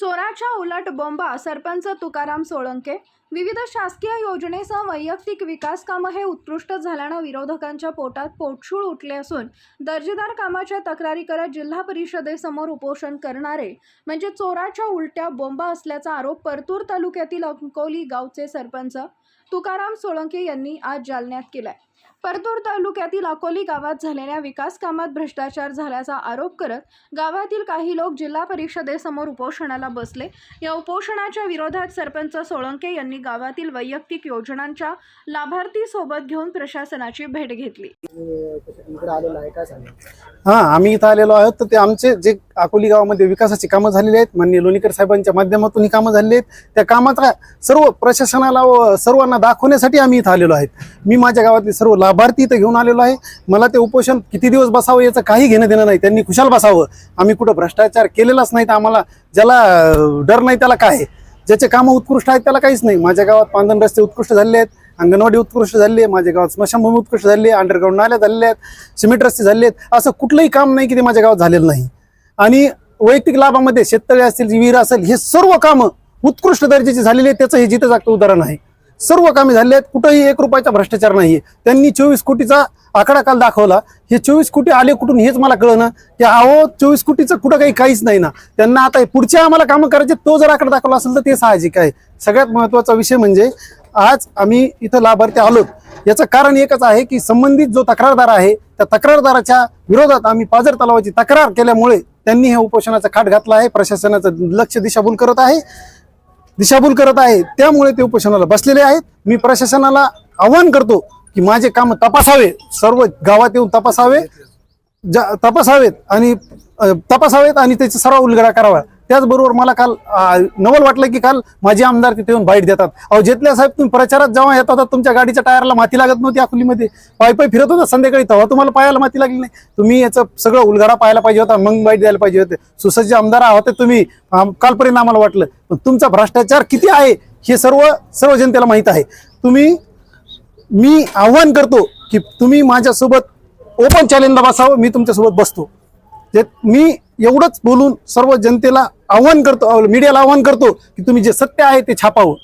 चोराच्या उलट बोंबा सरपंच तुकाराम सोळंके विविध शासकीय योजनेसह वैयक्तिक विकास कामं हे उत्कृष्ट झाल्यानं विरोधकांच्या पोटात पोटशूळ उठले असून दर्जेदार कामाच्या तक्रारी करत जिल्हा परिषदेसमोर उपोषण करणारे म्हणजे चोराच्या उलट्या बोंबा असल्याचा आरोप परतूर तालुक्यातील अंकोली गावचे सरपंच तुकाराम सोळंके यांनी आज जालन्यात केलाय. परतूर तालुक्यातील अकोली गावात झालेल्या विकास कामात भ्रष्टाचार झाल्याचा आरोप करत गावातील काही लोक जिल्हा परिषदेसमोर उपोषणाला बसले. या उपोषणाच्या विरोधात सरपंच सोळंके यांनी गावातील वैयक्तिक योजनांच्या लाभार्थी सोबत घेऊन प्रशासनाची भेट घेतली. हा आम्ही इथं आलेलो आहोत. तर ते आमचे जे अकोली गावामध्ये विकासाची कामं झालेली आहेत माननीय लोणीकर साहेबांच्या माध्यमातून ही कामं झालेली आहेत. त्या कामाचा सर्व प्रशासनाला व सर्वांना दाखवण्यासाठी आम्ही इथं आलेलो आहेत. मी माझ्या गावातले सर्व लाभार्थी इथं घेऊन आलेलो आहे. मला ते उपोषण किती दिवस बसावं याचं काही घेणं देणं नाही. त्यांनी खुशाल बसावं. आम्ही कुठं भ्रष्टाचार केलेलाच नाही तर आम्हाला ज्याला डर नाही त्याला काय आहे? ज्याचे कामं उत्कृष्ट आहेत त्याला काहीच नाही. माझ्या गावात पांदन रस्ते उत्कृष्ट झाले आहेत अंगणवाडी उत्कृष्ट झाली आहे माझ्या गावात स्मशानभूमी उत्कृष्ट झाली आहे अंडरग्राऊंड नाल्या झालेल्या आहेत सिमेंट रस्ते झाले आहेत. असं कुठलंही काम नाही की ते माझ्या गावात झालेलं नाही. आणि वैयक्तिक लाभामध्ये शेततळे असतील विहीर असेल हे सर्व कामं उत्कृष्ट दर्जाची झालेली आहेत त्याचं हे जिथं जागतं उदाहरण आहे. सर्व कामे झाले आहेत. कुठंही एक रुपयाचा भ्रष्टाचार नाही त्यांनी चोवीस कोटीचा आकडा काल दाखवला. हे चोवीस कोटी आले कुठून हेच मला कळणं की अहो चोवीस कोटीचं कुठं काही काहीच नाही ना. त्यांना आता पुढच्या आम्हाला कामं करायचे तो जर आकडा दाखवला असेल तर ते साहजिक आहे. सगळ्यात महत्त्वाचा विषय म्हणजे आज आम्ही इथं लाभार्थी आलोत. याचं कारण एकच आहे की संबंधित जो तक्रारदार आहे त्या तक्रारदाराच्या विरोधात आम्ही पाझर तलावाची तक्रार केल्यामुळे त्यांनी हे उपोषणाचा खाट घातला आहे. प्रशासनाचं लक्ष दिशाभूल करत आहे. दिशाभूल करत आहे. त्यामुळे ते उपोषणाला बसलेले आहेत. मी प्रशासनाला आवाहन करतो की माझे काम तपासावे. सर्व गावात येऊन तपासावे. ज- तपासावेत आणि तपासावेत आणि त्याचा सर्व उलगडा करावा. त्याचबरोबर मला काल नवल वाटलं की काल माझे आमदार तिथे येऊन बाईट देतात. अहो जेतल्या साहेब तुम्ही प्रचारात जेव्हा येत होता तुमच्या गाडीच्या टायरला माती लागत नव्हती अकोलीमध्ये. पाय पाय फिरत होता संध्याकाळी तेव्हा तुम्हाला पायाला माती लागली नाही. तुम्ही याचं सगळं उलगडा पाहायला पाहिजे होता मग बाईट द्यायला पाहिजे होते. सुसज्ज आमदार आहोत तुम्ही. कालपर्यंत आम्हाला वाटलं. पण तुमचा भ्रष्टाचार किती आहे हे सर्व सर्व जनतेला माहीत आहे. तुम्ही मी आव्हान करतो की तुम्ही माझ्यासोबत ओपन चॅलेंजला बसावं मी तुमच्यासोबत बसतो. जे मी एवढंच बोलून सर्व जनतेला आव्हान करतो मीडियाला आव्हान करतो की तुम्ही जे सत्य आहे ते छापावं.